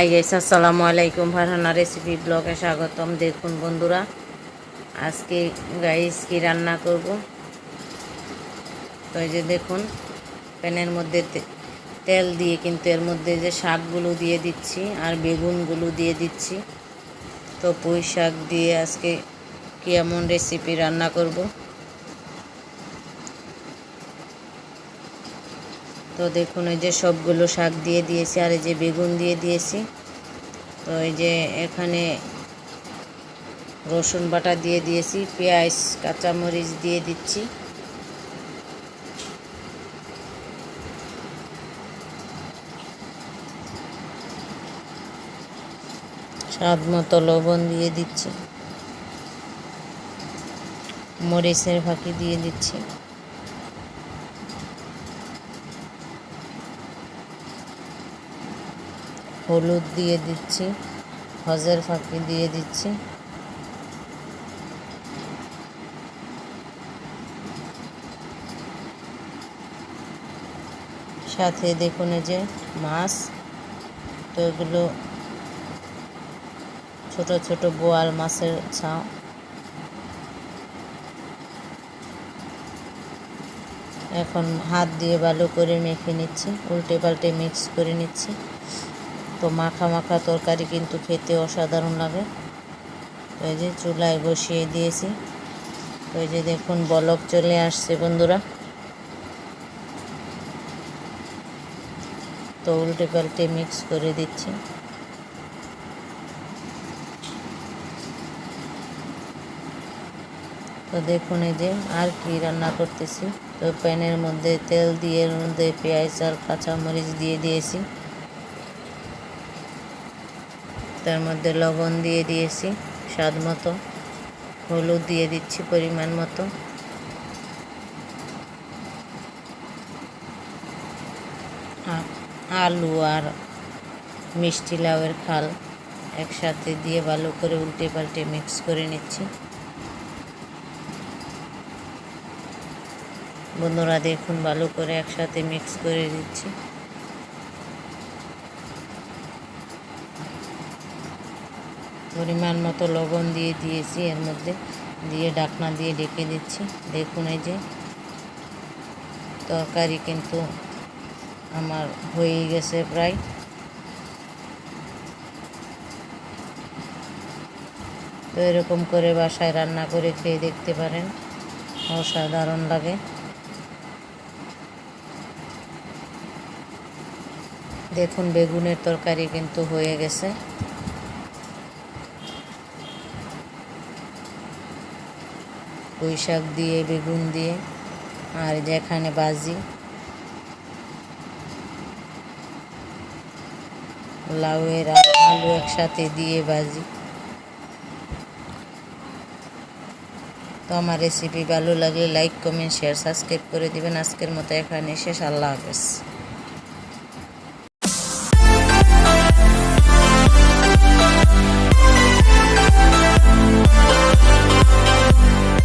Hi guys আসসালামু আলাইকুম Farhana recipe ব্লগে স্বাগতম। দেখুন বন্ধুরা, আজকে গাইস কি রান্না করব? তো যে দেখুন, প্যানের মধ্যে তেল দিয়ে কিন্তু এর মধ্যে যে শাকগুলো দিয়ে দিচ্ছি আর বেগুনগুলো দিয়ে দিচ্ছি। তো পুঁই শাক দিয়ে আজকে কি এমন রেসিপি রান্না করব? তো দেখুন এই যে সবগুলো শাক দিয়ে দিয়েছি আর এই যে বেগুন দিয়ে দিয়েছি। তো এই যে এখানে রসুন বাটা দিয়ে দিয়েছি, পেঁয়াজ, কাঁচামরিচ দিয়ে দিচ্ছি। স্বাদ মতো লবণ দিয়ে দিচ্ছি। মরিচের ফাঁকি দিয়ে দিচ্ছি। হলুদ দিয়ে দিচ্ছি, হজের ফাঁকি দিয়ে দিচ্ছি। সাথে দেখুন যে মাছ, তো এগুলো ছোট ছোট বোয়াল মাছের ছাও। এখন হাত দিয়ে ভালো করে মেখে নিচ্ছি, উল্টে পাল্টে মিক্স করে নিচ্ছি। তো মাখা মাখা তরকারি কিন্তু খেতে অসাধারণ লাগে। তো এই যে চুলায় বসিয়ে দিয়েছি। তো এই যে দেখুন বলক চলে আসছে বন্ধুরা। তো উল্টে পাল্টে মিক্স করে দিচ্ছি। তো দেখুন এই যে আর কি রান্না করতেছি। তো প্যানের মধ্যে তেল দিয়ে মধ্যে পেঁয়াজ আর কাঁচামরিচ দিয়ে দিয়েছি। তার মধ্যে লবণ দিয়ে দিয়েছি, স্বাদ মতো। হলুদ দিয়ে দিচ্ছি পরিমাণ মতো। আলু আর মিষ্টি লাউয়ের খাল একসাথে দিয়ে ভালো করে উল্টে পাল্টে মিক্স করে নিচ্ছি। বন্ধুরা দেখুন, ভালো করে একসাথে মিক্স করে দিচ্ছি। পরিমাণ মতো লবণ দিয়ে দিয়েছি, এর মধ্যে দিয়ে ডাকনা দিয়ে ডেকে দিচ্ছি। দেখুন এই যে তরকারি কিন্তু আমার হয়ে গেছে প্রায়। তো এরকম করে বাসায় রান্না করে খেয়ে দেখতে পারেন, অসাধারণ লাগে। দেখুন বেগুনের তরকারি কিন্তু হয়ে গেছে। পুঁই শাক দিয়ে, বেগুন দিয়ে আর যেখানে বাজি। লাউয়ের আর আলু একসাথে দিয়ে ভাজি তো আমার রেসিপি ভালো লাগলে লাইক কমেন্ট শেয়ার সাবস্ক্রাইব করে দিবেন। আজকের মতো এখানে শেষ। আল্লাহ হাফেজ।